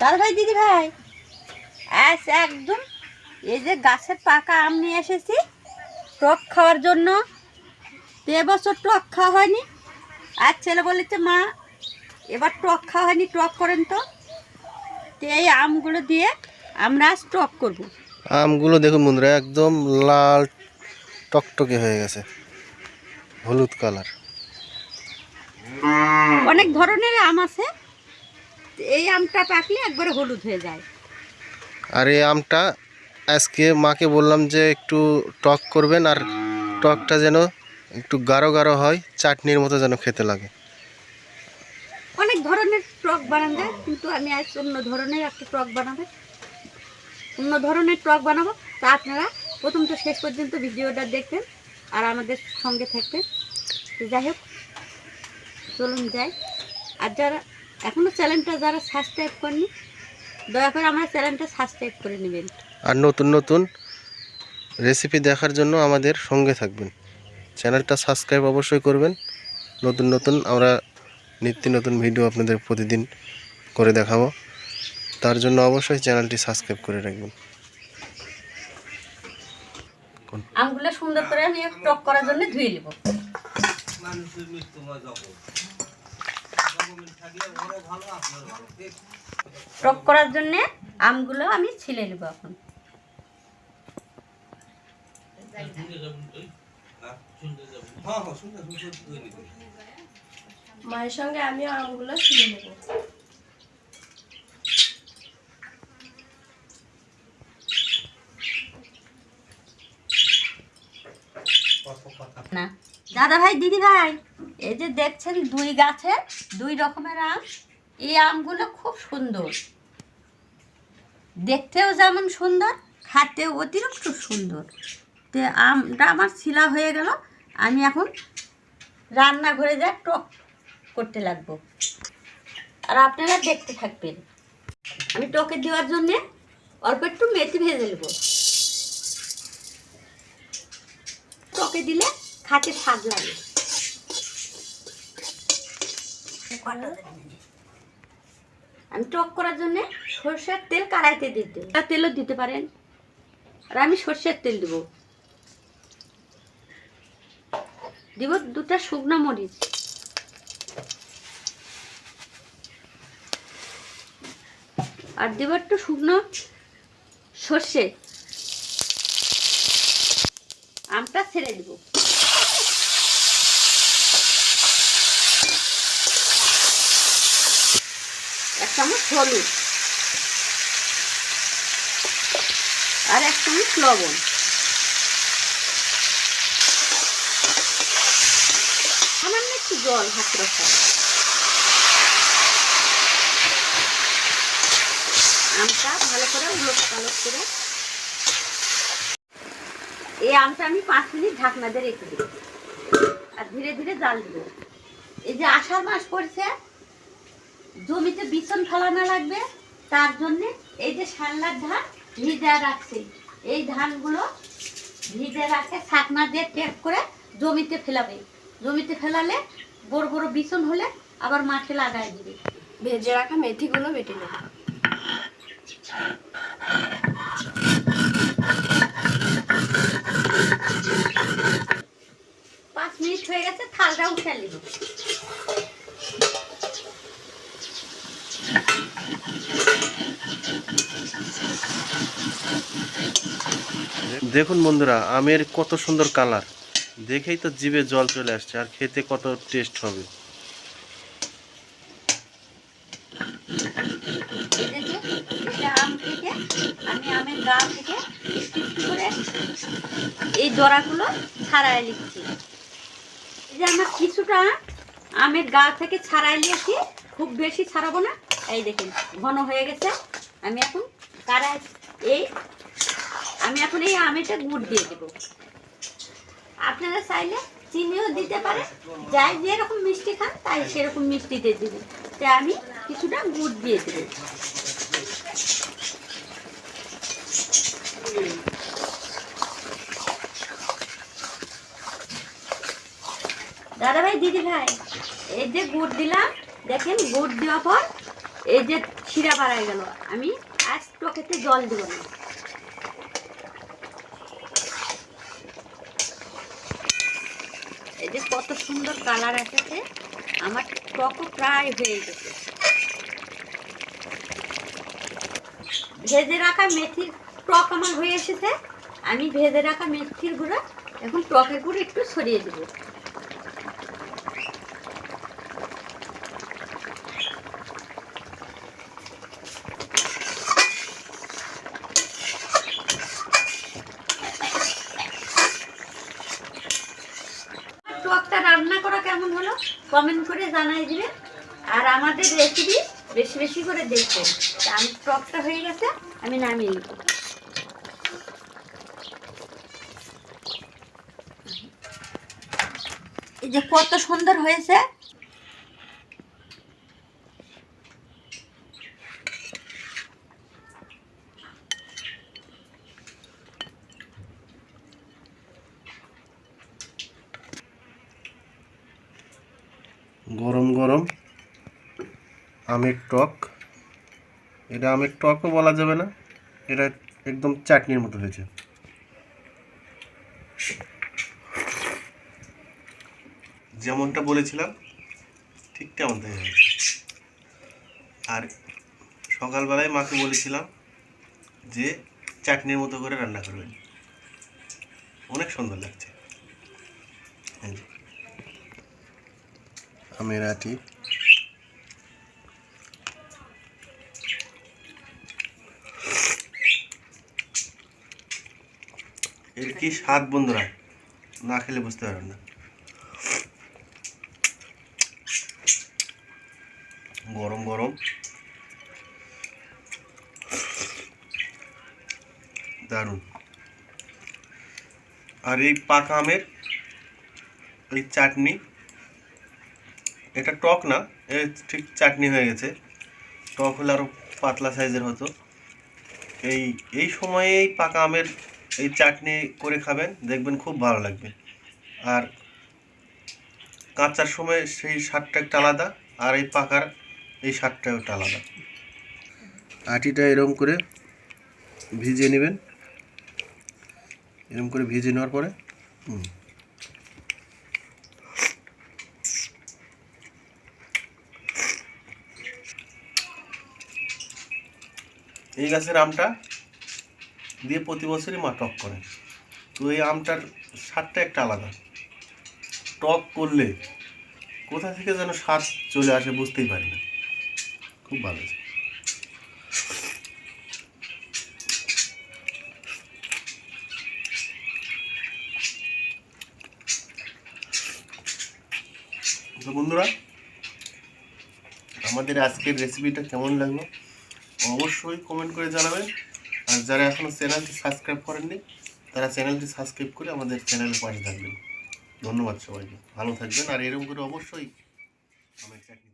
দাদা ভাই দিদি ভাই। আজ একদম। এই যে গাছের পাকা আম নিয়ে এসেছি। টক খাওয়ার জন্য। তো এবছর টক খাওয়া হয়নি। আর ছেলে বলেছে মা এবার টক খাওয়া হয়নি টক করেন তো। তো এই আমগুলো দিয়ে আমরা আজ টক করব। আমগুলো দেখুন বন্ধুরা একদম লাল টকটকে হয়ে গেছে। হলুদ কালার। অনেক ধরনের আম আছে। এই আমটা পাকলে একবারে হলুদ হয়ে যায়। আর এই আমটা আজকে মাকে বললাম যে একটু টক করবেন আর টকটা যেন একটু গাঢ় গাঢ় হয় চাটনির মতো যেন খেতে লাগে। অনেক ধরনের টক বানান যায় কিন্তু আমি আজ অন্য ধরনের একটা টক বানাবো। অন্য ধরনের টক বানাবো তা আপনারা প্রথম তো শেষ পর্যন্ত ভিডিওটা দেখবেন আর আমাদের সঙ্গে থাকবেন। যাই হোক চলুন যাই। আর যারা এখনও চ্যানেলটা যারা সাবস্ক্রাইব করেনি দয়া করে আমার চ্যানেলটা সাবস্ক্রাইব করে নেবেন। আর নতুন নতুন রেসিপি দেখার জন্য আমাদের সঙ্গে থাকবেন। চ্যানেলটা সাবস্ক্রাইব অবশ্যই করবেন। নতুন নতুন আমরা নিত্য নতুন ভিডিও আপনাদের প্রতিদিন করে দেখাবো। তার জন্য অবশ্যই চ্যানেলটি সাবস্ক্রাইব করে রাখবেন। আমগুলো সুন্দর করে আমি টক করার জন্য ধুয়ে নেব। টক করার জন্য আমগুলো আমি ছিলে নেব এখন। মায়ের সঙ্গে আমিও আমগুলো ছিলে নেব। না দাদা ভাই দিদি ভাই এই যে দেখছেন দুই গাছে দুই রকমের আম। এই আমগুলো খুব সুন্দর। দেখতেও যেমন সুন্দর খাতেও অতিরিক্ত সুন্দর। তো আমটা আমার শিলা হয়ে গেল। আমি এখন রান্নাঘরে যা টক করতে লাগবো। আর আপনারা দেখতে থাকবেন। আমি টকে দেওয়ার জন্যে অল্প একটু মেথি ভেজে নেব। টকে দিলে খাতে স্বাদ লাগে। আমি টক করার জন্য সর্ষের তেল কড়াইতে দিতে তেলও দিতে পারেন। আর আমি সর্ষের তেল দেব। দিব দুটা শুকনো মরিচ। আর দেব একটু শুকনো সর্ষে। আমটা ছেড়ে দিব এক চামচ হলুদ আর এক চামচ লবণ। সামান্য একটু জল হাত রাখা। আমটা ভালো করে উলট পালট করে। এই আমটা আমি পাঁচ মিনিট ঢাকনা দিয়ে রেখে দেবো আর ধীরে ধীরে জাল দিব। এই যে আষাঢ় মাস পড়ছে জমিতে বিছন ফেলানো লাগবে তার জন্যে এই যে সানলার ধান ভিজা রাখছে। এই ধানগুলো ভিজে রাখে ছাকনা দিয়ে টেপ করে জমিতে ফেলাবে। জমিতে ফেলালে বড় বড় বিছন হলে আবার মাঠে লাগাই দিবে। ভেজে রাখা মেথিগুলো বেটে নেব। পাঁচ মিনিট হয়ে গেছে থালটা উঠে নিব দেখুন বন্ধুরা, আমের কত সুন্দর কালার। দেখেই তো জিভে জল চলে আসছে, আর খেতে কত টেস্ট হবে। এই দড়াগুলো ছাড়াই নিচ্ছি। এই যে আমার কিছুটা আমের গা থেকে ছাড়াই নিয়েছি, খুব বেশি ছাড়াবো না। এই দেখুন, ঘন হয়ে গেছে। আমি এখন কারাই এই আমি এখন এই আমেটা গুড় দিয়ে দেবো। আপনারা চাইলে চিনিও দিতে পারেন। যাই যেরকম মিষ্টি খান, তাই সেরকম মিষ্টি দিয়ে দেবেন তাই আমি কিছুটা গুড় দিয়ে দেবো। দাদা ভাই দিদি ভাই, এই যে গুড় দিলাম, দেখেন গুড় দেওয়ার পর এই যে শিরা বাড়াই গেল। আমি আজ টকেতে জল দেবো না এই যে কত সুন্দর কালার এসেছে। আমার টকও প্রায় হয়ে গেছে। ভেজে রাখা মেথির টক আমার হয়ে এসেছে। আমি ভেজে রাখা মেথির গুঁড়ো এখন টকের গুঁড়ো একটু ছড়িয়ে দেবো টকটা রান্না করা কেমন হলো কমেন্ট করে জানাই দিবেন আর আমাদের রেসিপি বেশি বেশি করে দেখবেন আমি টকটা হয়ে গেছে, আমি নামিয়ে নিব। এই যে কত সুন্দর হয়েছে। গরম, আমের টক। এটা আমের টকও বলা যাবে না, এটা একদম চাটনির মতো হয়েছে। যেমনটা বলেছিলাম, ঠিক তেমনটাই হয়েছে আর সকালবেলায় মাকে বলেছিলাম যে, চাটনির মতো করে রান্না করবেন। অনেক সুন্দর লাগছে। এই আটি এর কি স্বাদ বন্ধুরা? না খেলে বুঝতে পারবেন না। গরম গরম। দারুণ। আর এই পাকা আমের এই চাটনি এটা টক না, এ ঠিক চাটনি হয়ে গেছে। টক হলে আরও পাতলা সাইজের হতো। এই এই সময়ে এই পাকা আমের এই চাটনি করে খাবেন, দেখবেন খুব ভালো লাগবে। আর কাঁচার সময় সেই স্বাদটা একটা আলাদা, আর এই পাকার এই স্বাদটা একটা আলাদা। আটিটা এরকম করে ভিজিয়ে নেবেন। এরকম করে ভিজিয়ে নেওয়ার পরে, হুম। এই গাছের আমটা দিয়ে প্রতি বছরই মা টক করে। তো এই আমটার স্বাদটা একটা আলাদা। টক করলে কোথা থেকে যেন স্বাদ চলে আসে বুঝতেই পারি না। খুব ভালো। বন্ধুরা, আমাদের আজকের রেসিপিটা কেমন লাগল? অবশ্যই কমেন্ট করে জানাবেন। আর যারা এখনও চ্যানেলটি সাবস্ক্রাইব করেননি, তারা চ্যানেলটি সাবস্ক্রাইব করে আমাদের চ্যানেলের পাশে থাকবেন। ধন্যবাদ সবাইকে। ভালো থাকবেন। আর এরকম করে অবশ্যই আমার চাকরি